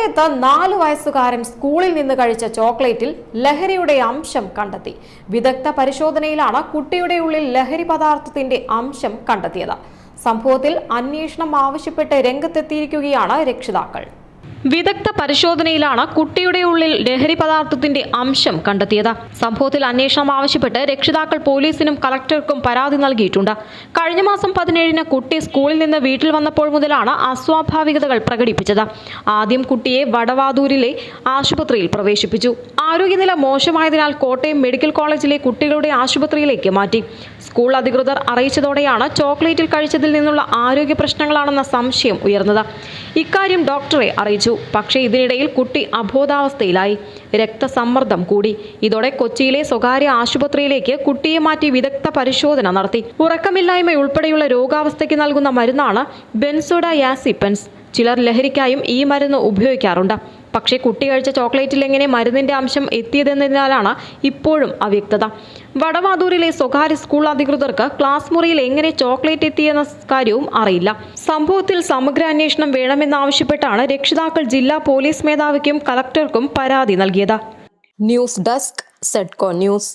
കോട്ടയത്ത് നാലു വയസ്സുകാരൻ സ്കൂളിൽ നിന്ന് കഴിച്ച ചോക്ലേറ്റിൽ ലഹരിയുടെ അംശം കണ്ടെത്തി. വിദഗ്ധ പരിശോധനയിലാണ് കുട്ടിയുടെ ഉള്ളിൽ ലഹരി പദാർത്ഥത്തിന്റെ അംശം കണ്ടെത്തിയത്. സംഭവത്തിൽ അന്വേഷണം ആവശ്യപ്പെട്ട് രംഗത്തെത്തിയിരിക്കുകയാണ് രക്ഷിതാക്കൾ. വിദഗ്ധ പരിശോധനയിലാണ് കുട്ടിയുടെ ഉള്ളിൽ ലഹരി പദാർത്ഥത്തിന്റെ അംശം കണ്ടെത്തിയത്. സംഭവത്തിൽ അന്വേഷണം ആവശ്യപ്പെട്ട് രക്ഷിതാക്കൾ പോലീസിനും കളക്ടർക്കും പരാതി നൽകിയിട്ടുണ്ട്. കഴിഞ്ഞ മാസം പതിനേഴിന് കുട്ടി സ്കൂളിൽ നിന്ന് വീട്ടിൽ വന്നപ്പോൾ മുതലാണ് അസ്വാഭാവികതകൾ പ്രകടിപ്പിച്ചത്. ആദ്യം കുട്ടിയെ വടവാതൂരിലെ ആശുപത്രിയിൽ പ്രവേശിപ്പിച്ചു. ആരോഗ്യനില മോശമായതിനാൽ കോട്ടയം മെഡിക്കൽ കോളേജിലെ കുട്ടികളുടെ ആശുപത്രിയിലേക്ക് മാറ്റി. സ്കൂൾ അധികൃതർ അറിയിച്ചതോടെയാണ് ചോക്ലേറ്റിൽ കഴിച്ചതിൽ നിന്നുള്ള ആരോഗ്യ പ്രശ്നങ്ങളാണെന്ന സംശയം ഉയർന്നത്. ഇക്കാര്യം ഡോക്ടറെ അറിയിച്ചു. പക്ഷേ ഇതിനിടയിൽ കുട്ടി അബോധാവസ്ഥയിലായി. രക്തസമ്മർദ്ദം കൂടി. ഇതോടെ കൊച്ചിയിലെ സ്വകാര്യ ആശുപത്രിയിലേക്ക് കുട്ടിയെ മാറ്റി വിദഗ്ധ പരിശോധന നടത്തി. ഉറക്കമില്ലായ്മ ഉൾപ്പെടെയുള്ള രോഗാവസ്ഥയ്ക്ക് നൽകുന്ന മരുന്നാണ് ബെൻസോഡയാസിപ്പൻസ് ചിലർ ലഹരിക്കായും ഈ മരുന്ന് ഉപയോഗിക്കാറുണ്ട്. പക്ഷേ കുട്ടി കഴിച്ച ചോക്ലേറ്റിൽ എങ്ങനെ മരുന്നിന്റെ അംശം എത്തിയതെന്നതിനാലാണ് ഇപ്പോഴും അവ്യക്തത. വടവാതൂരിലെ സ്വകാര്യ സ്കൂൾ അധികൃതർക്ക് ക്ലാസ് മുറിയിൽ എങ്ങനെ ചോക്ലേറ്റ് എത്തിയെന്ന കാര്യവും അറിയില്ല. സംഭവത്തിൽ സമഗ്ര അന്വേഷണം വേണമെന്നാവശ്യപ്പെട്ടാണ് രക്ഷിതാക്കൾ ജില്ലാ പോലീസ് മേധാവിക്കും കളക്ടർക്കും പരാതി നൽകിയത്. ന്യൂസ് ഡെസ്ക് സെഡ്കോ ന്യൂസ്.